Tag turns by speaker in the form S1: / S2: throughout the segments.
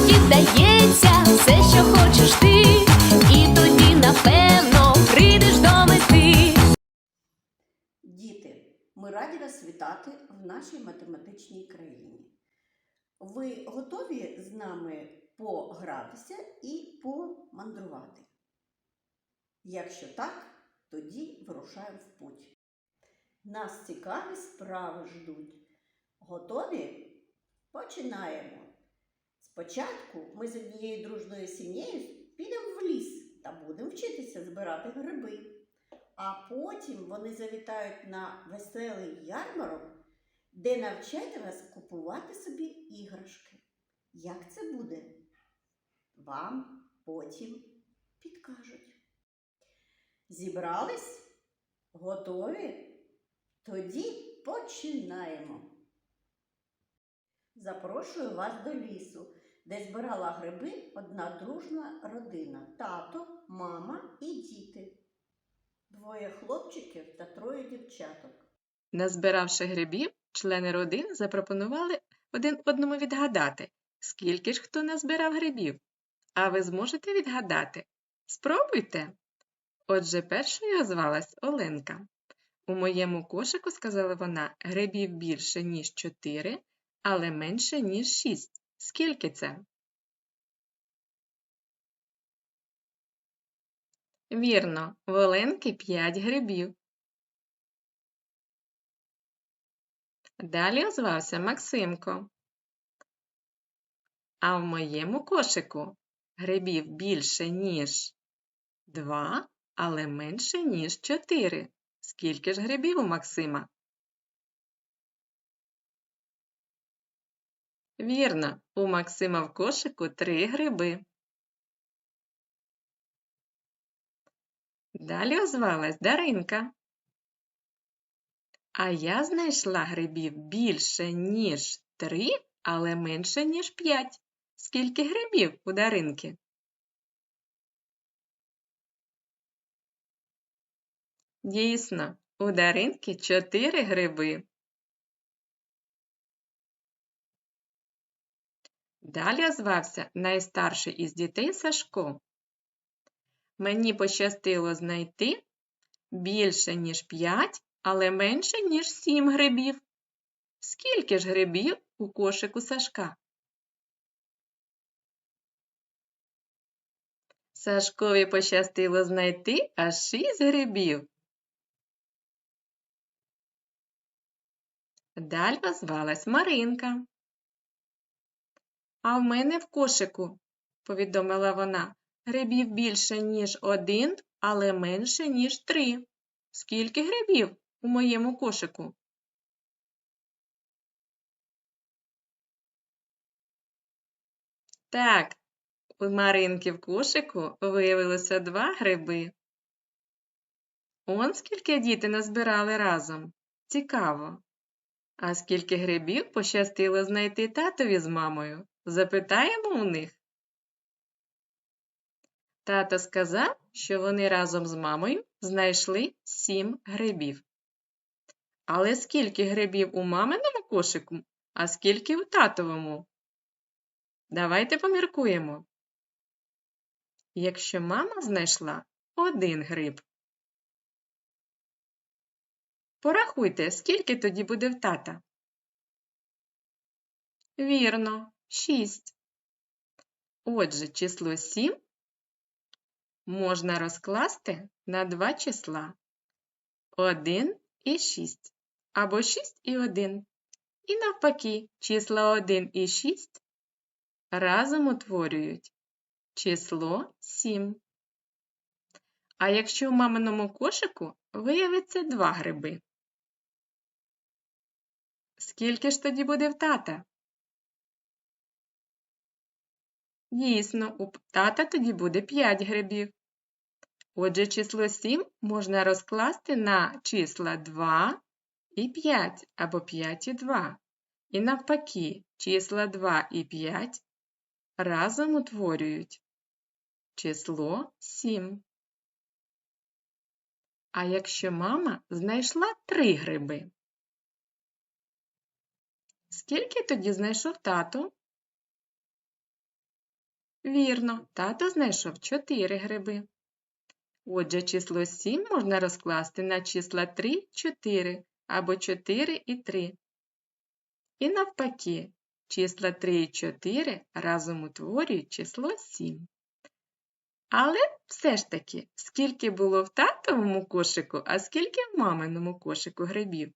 S1: здається, все, що хочеш ти, і тоді, напевно, прийдеш до мети.
S2: Діти, ми раді вас вітати в нашій математичній країні. Ви готові з нами погратися і помандрувати? Якщо так, тоді вирушаємо в путь. Нас цікаві справи ждуть. Готові? Починаємо. Спочатку ми з однією дружною сім'єю підемо в ліс та будемо вчитися збирати гриби. А потім вони завітають на веселий ярмарок, де навчать вас купувати собі іграшки. Як це буде? Вам потім підкажуть. Зібрались? Готові? Тоді починаємо. Запрошую вас до лісу, де збирала гриби одна дружна родина тато, мама і діти. Двоє хлопчиків та троє дівчаток.
S3: Назбиравши грибів, члени родини запропонували один одному відгадати, скільки ж хто назбирав грибів. А ви зможете відгадати? Спробуйте. Отже, першою озвалась Оленка. У моєму кошику, сказала вона, грибів більше, ніж чотири, але менше, ніж шість. Скільки це? Вірно, в Оленки п'ять грибів. Далі озвався Максимко. А в моєму кошику грибів більше, ніж два, але менше, ніж чотири. Скільки ж грибів у Максима? Вірно, у Максима в кошику три гриби. Далі озвалась Даринка. А я знайшла грибів більше, ніж три, але менше, ніж п'ять. Скільки грибів у Даринки? Дійсно, у Даринки чотири гриби. Далі озвався найстарший із дітей Сашко. Мені пощастило знайти більше, ніж п'ять, але менше, ніж сім грибів. Скільки ж грибів у кошику Сашка? Сашкові пощастило знайти аж шість грибів. Далі озвалась Маринка. А в мене в кошику, повідомила вона, грибів більше, ніж один, але менше, ніж три. Скільки грибів у моєму кошику? Так, у Маринки в кошику виявилося два гриби. Он скільки діти назбирали разом. Цікаво. А скільки грибів пощастило знайти татові з мамою? Запитаємо у них. Тато сказав, що вони разом з мамою знайшли сім грибів. Але скільки грибів у маминому кошику, а скільки у татовому? Давайте поміркуємо. Якщо мама знайшла один гриб, порахуйте, скільки тоді буде в тата. Вірно, шість. Отже, число сім можна розкласти на два числа 1 і 6, або 6 і 1. І навпаки, числа 1 і 6 разом утворюють число 7. А якщо в маминому кошику виявиться два гриби, скільки ж тоді буде в тата? Дійсно, у тата тоді буде 5 грибів. Отже, число 7 можна розкласти на числа 2 і 5 або 5 і 2. І навпаки, числа 2 і 5 разом утворюють число 7. А якщо мама знайшла 3 гриби, скільки тоді знайшов тато? Вірно, тато знайшов 4 гриби. Отже, число 7 можна розкласти на числа 3, 4 або 4 і 3. І навпаки, числа 3 і 4 разом утворюють число 7. Але все ж таки, скільки було в татовому кошику, а скільки в маминому кошику грибів?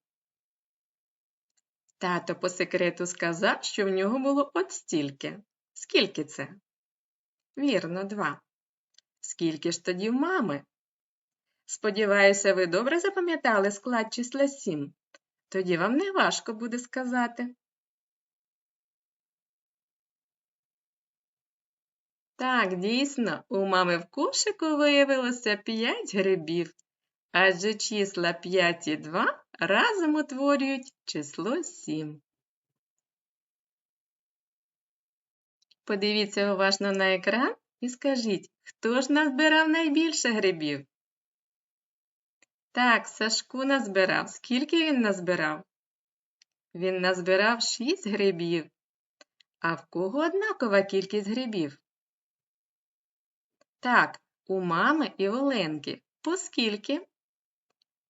S3: Тато по секрету сказав, що в нього було от стільки. Скільки це? Вірно, два. Скільки ж тоді в мами? Сподіваюся, ви добре запам'ятали склад числа 7. Тоді вам не важко буде сказати. Так, дійсно, у мами в кошику виявилося 5 грибів, адже числа 5 і 2 разом утворюють число 7. Подивіться уважно на екран і скажіть, хто ж назбирав найбільше грибів? Так, Сашку назбирав. Скільки він назбирав? Він назбирав 6 грибів. А в кого однакова кількість грибів? Так, у мами і Оленки. По скільки?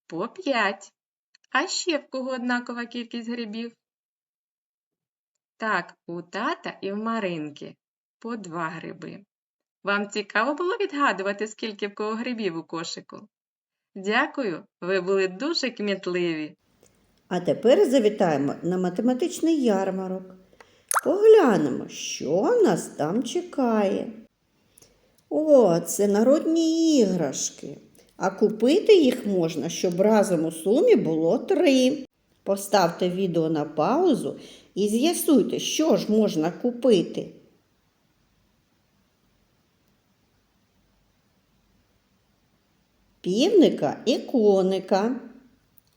S3: По 5. А ще в кого однакова кількість грибів? Так, у тата і в Маринки. По 2 гриби. Вам цікаво було відгадувати, скільки в кого грибів у кошику? Дякую, ви були дуже кмітливі.
S2: А тепер завітаємо на математичний ярмарок. Поглянемо, що нас там чекає. О, це народні іграшки. А купити їх можна, щоб разом у сумі було три. Поставте відео на паузу і з'ясуйте, що ж можна купити. Півника і коника.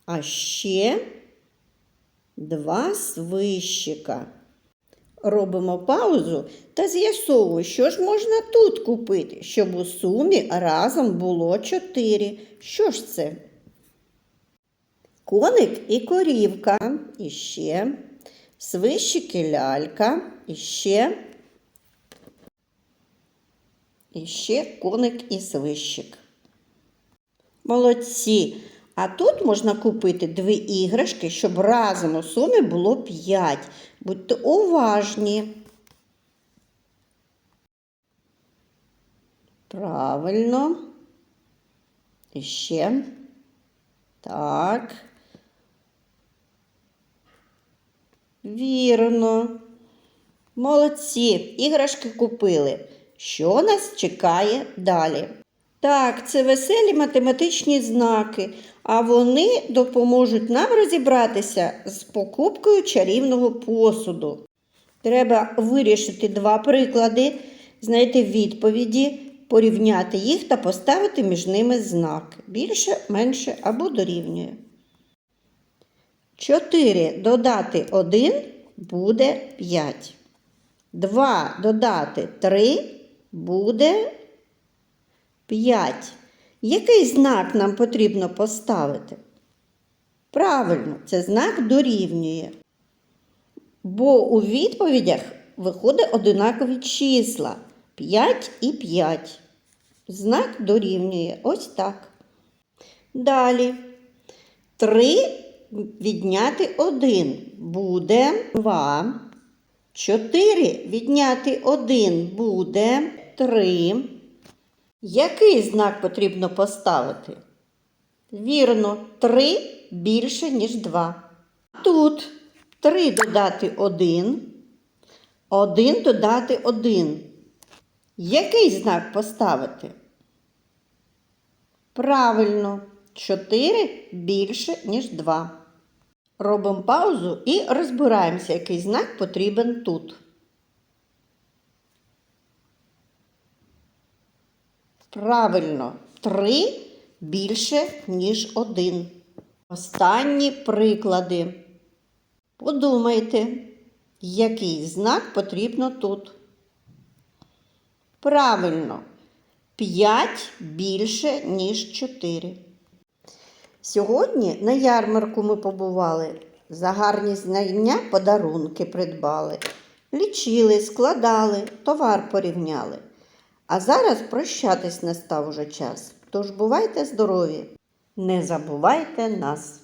S2: А ще два свищика. Робимо паузу та з'ясовуємо, що ж можна тут купити, щоб у сумі разом було чотири. Що ж це? Коник і корівка, і ще свищик і лялька, і ще, і ще коник і свищик. Молодці! А тут можна купити дві іграшки, щоб разом у сумі було п'ять. Будьте уважні. Правильно. І ще. Так. Вірно. Молодці. Іграшки купили. Що нас чекає далі? Так, це веселі математичні знаки, а вони допоможуть нам розібратися з покупкою чарівного посуду. Треба вирішити два приклади, знайти відповіді, порівняти їх та поставити між ними знак більше, менше або дорівнює. 4 додати 1 буде 5. 2 додати 3 буде 5. Який знак нам потрібно поставити? Правильно, це знак дорівнює. Бо у відповідях виходить одинакові числа 5 і 5. Знак дорівнює ось так. Далі 3 відняти 1 буде 2. 4 відняти 1 буде 3. Який знак потрібно поставити? Вірно, 3 більше, ніж 2. Тут 3 додати 1, 1 додати 1. Який знак поставити? Правильно, 4 більше, ніж 2. Робимо паузу і розбираємося, який знак потрібен тут. Правильно, 3 більше, ніж 1. Останні приклади. Подумайте, який знак потрібно тут. Правильно, 5 більше, ніж 4. Сьогодні на ярмарку ми побували. За гарні знання подарунки придбали. Лічили, складали, товар порівняли. А зараз прощатись настав уже час. Тож бувайте здорові! Не забувайте нас!